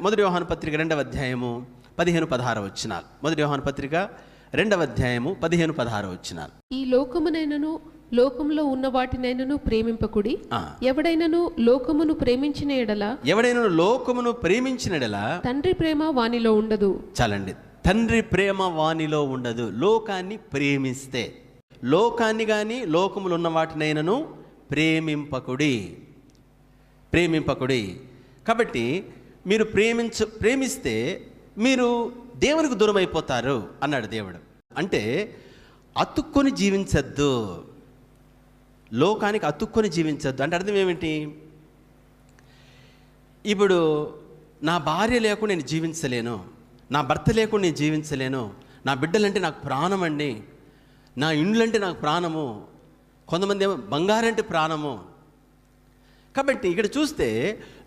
మొదటి యోహాను పత్రిక రెండవ అధ్యాయము పదిహేను పదహారు వచ్చినాలు. మొదటి యోహాను పత్రిక రెండవ అధ్యాయము పదిహేను పదహారు వచ్చినాలు. ఈ లోకమునైనను లోకములో ఉన్న వాటినైనను ప్రేమింపకుడి. ఎవడైనను లోకమును ప్రేమించిన ఎడల? ఎవడైనా లోకమును ప్రేమించినడలా తండ్రి ప్రేమ వానిలో ఉండదు. చాలండి. తండ్రి ప్రేమ వానిలో ఉండదు. లోకాన్ని ప్రేమిస్తే. లోకాన్ని కానీ లోకములు ఉన్న వాటినైనను ప్రేమింపకుడి. ప్రేమింపకుడి. కాబట్టి మీరు ప్రేమించ ప్రేమిస్తే మీరు దేవునికి దూరం అయిపోతారు అన్నాడు దేవుడు. అంటే అతుక్కొని జీవించద్దు. లోకానికి అతుక్కొని జీవించద్దు. అంటే అర్థం ఏమిటి? ఇప్పుడు నా భార్య లేకుండా నేను జీవించలేను. నా భర్త లేకుండా నేను జీవించలేను. నా బిడ్డలంటే నాకు ప్రాణం అండి. నా ఇండ్లంటే నాకు ప్రాణము. కొంతమంది ఏమో బంగారంటే ప్రాణము. కాబట్టి ఇక్కడ చూస్తే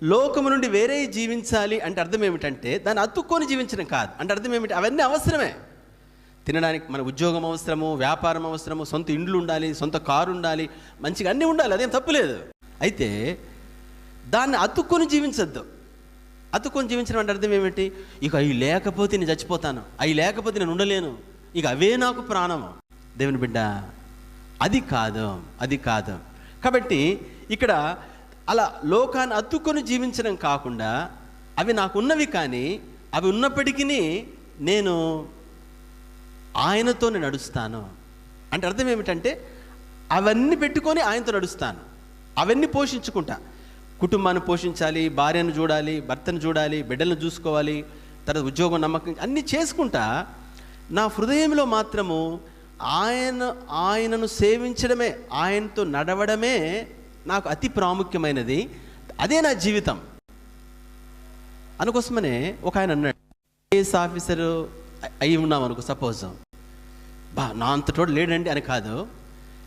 లోకము నుండి వేరే జీవించాలి అంటే అర్థం ఏమిటంటే దాన్ని అతుక్కొని జీవించడం కాదు. అంటే అర్థం ఏమిటి? అవన్నీ అవసరమే. తినడానికి మన ఉద్యోగం అవసరము వ్యాపారం అవసరము సొంత ఇండ్లు ఉండాలి సొంత కారు ఉండాలి మంచిగా అన్నీ ఉండాలి అదేం తప్పులేదు అయితే దాన్ని అతుక్కొని జీవించద్దు. అతుక్కొని జీవించడం అంటే అర్థం ఏమిటి? ఇక అవి లేకపోతే నేను చచ్చిపోతాను. అవి లేకపోతే నేను ఉండలేను. ఇక అవే నాకు ప్రాణము దేవుని బిడ్డ అది కాదు అది కాదు. కాబట్టి ఇక్కడ అలా లోకాన్ని అతుక్కొని జీవించడం కాకుండా అవి నాకు ఉన్నవి కానీ అవి ఉన్నప్పటికీ నేను ఆయనతో నేను నడుస్తాను. అంటే అర్థం ఏమిటంటే అవన్నీ పెట్టుకొని ఆయనతో నడుస్తాను. అవన్నీ పోషించుకుంటా. కుటుంబాన్ని పోషించాలి భార్యను చూడాలి భర్తను చూడాలి బిడ్డలను చూసుకోవాలి తర్వాత ఉద్యోగం నమ్మకం అన్నీ చేసుకుంటా నా హృదయంలో మాత్రము ఆయన ఆయనను సేవించడమే ఆయనతో నడవడమే నాకు అతి ప్రాముఖ్యమైనది అదే నా జీవితం. అనుకోసమనే ఒక ఆయన అన్నాడు ఐఏఎస్ ఆఫీసర్ అయి ఉన్నాం అనుకో సపోజ్. బా నా అంతటోడు లేడండి అని కాదు.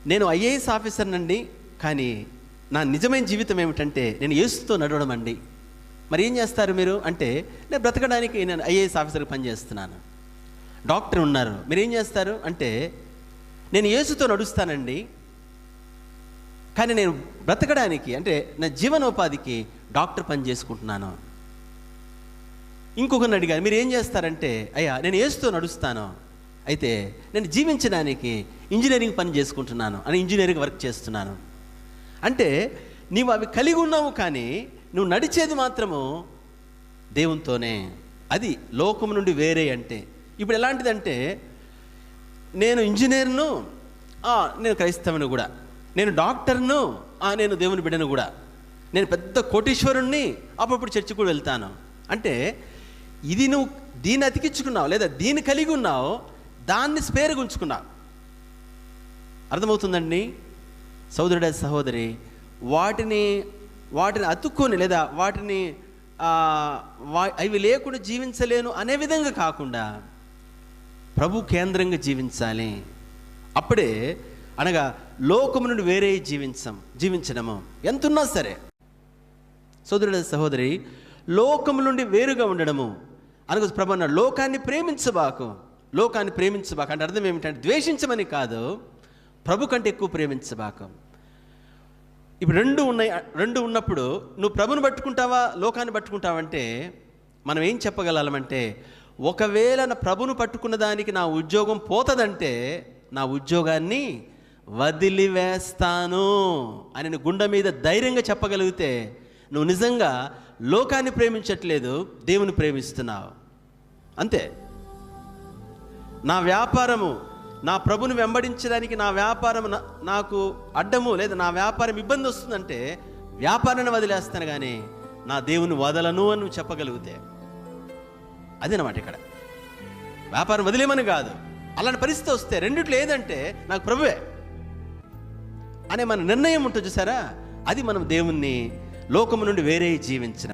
నేను ఐఏఎస్ ఆఫీసర్నండి కానీ నా నిజమైన జీవితం ఏమిటంటే నేను ఏసుతో నడవడం అండి. మరి ఏం చేస్తారు మీరు? అంటే నేను బ్రతకడానికి నేను ఐఏఎస్ ఆఫీసర్కి పనిచేస్తున్నాను. డాక్టర్ ఉన్నారు. మీరు ఏం చేస్తారు? అంటే నేను ఏసుతో నడుస్తానండి. కానీ నేను బ్రతకడానికి అంటే నా జీవనోపాధికి డాక్టర్ పని చేసుకుంటున్నాను. ఇంకొకరిని అడిగారు మీరు ఏం చేస్తారంటే అయ్యా నేను ఏస్తూ నడుస్తాను. అయితే నేను జీవించడానికి ఇంజనీరింగ్ పని చేసుకుంటున్నాను అని ఇంజనీరింగ్ వర్క్ చేస్తున్నాను. అంటే నీవు అవి కలిగి ఉన్నావు కానీ నువ్వు నడిచేది మాత్రము దేవునితోనే. అది లోకం నుండి వేరే అంటే. ఇప్పుడు ఎలాంటిదంటే నేను ఇంజనీర్ను నేను క్రైస్తవుని కూడా. నేను డాక్టర్ను నేను దేవుని బిడ్డను కూడా. నేను పెద్ద కోటీశ్వరుణ్ణి అప్పుడప్పుడు చర్చి కూడా వెళ్తాను. అంటే ఇది నువ్వు దీన్ని అతికించుకున్నావు లేదా దీన్ని కలిగి ఉన్నావు దాన్ని స్పేరుగా ఉంచుకున్నావు. అర్థమవుతుందండి? సోదరుడ సహోదరి వాటిని వాటిని అతుక్కొని లేదా వాటిని వా- అవి లేకుండా జీవించలేను అనే విధంగా కాకుండా ప్రభు కేంద్రంగా జీవించాలి. అప్పుడే అనగా లోకము నుండి వేరే జీవించం జీవించడము. ఎంతున్నా సరే. సోదరుడు సహోదరి లోకము నుండి వేరుగా ఉండడము. అనగా ప్రభు అన్నాడు లోకాన్ని ప్రేమించబాకు. లోకాన్ని ప్రేమించబాకు అంటే అర్థం ఏమిటంటే ద్వేషించమని కాదు ప్రభు కంటే ఎక్కువ ప్రేమించబాకు. ఇప్పుడు రెండు ఉన్నాయి రెండు ఉన్నప్పుడు నువ్వు ప్రభుని పట్టుకుంటావా లోకాన్ని పట్టుకుంటావంటే మనం ఏం చెప్పగలమంటే ఒకవేళ నా ప్రభును పట్టుకున్న దానికి నా ఉద్యోగం పోతదంటే నా ఉద్యోగాన్ని వదిలివేస్తాను అని నేను గుండె మీద ధైర్యంగా చెప్పగలిగితే నువ్వు నిజంగా లోకాన్ని ప్రేమించట్లేదు దేవుని ప్రేమిస్తున్నావు. అంతే. నా వ్యాపారము నా ప్రభుని వెంబడించడానికి నా వ్యాపారం నాకు అడ్డము లేదా నా వ్యాపారం ఇబ్బంది వస్తుందంటే వ్యాపారాన్ని వదిలేస్తాను కానీ నా దేవుని వదలను అని నువ్వు చెప్పగలిగితే. అదేనమాట ఇక్కడ. వ్యాపారం వదిలేమని కాదు. అలాంటి పరిస్థితి వస్తే రెండిట్లో ఏదంటే నాకు ప్రభువే. అనే మన నిర్ణయం ఉంటుంది చూసారా? అది మనం దేవుణ్ణి లోకము నుండి వేరే జీవించిన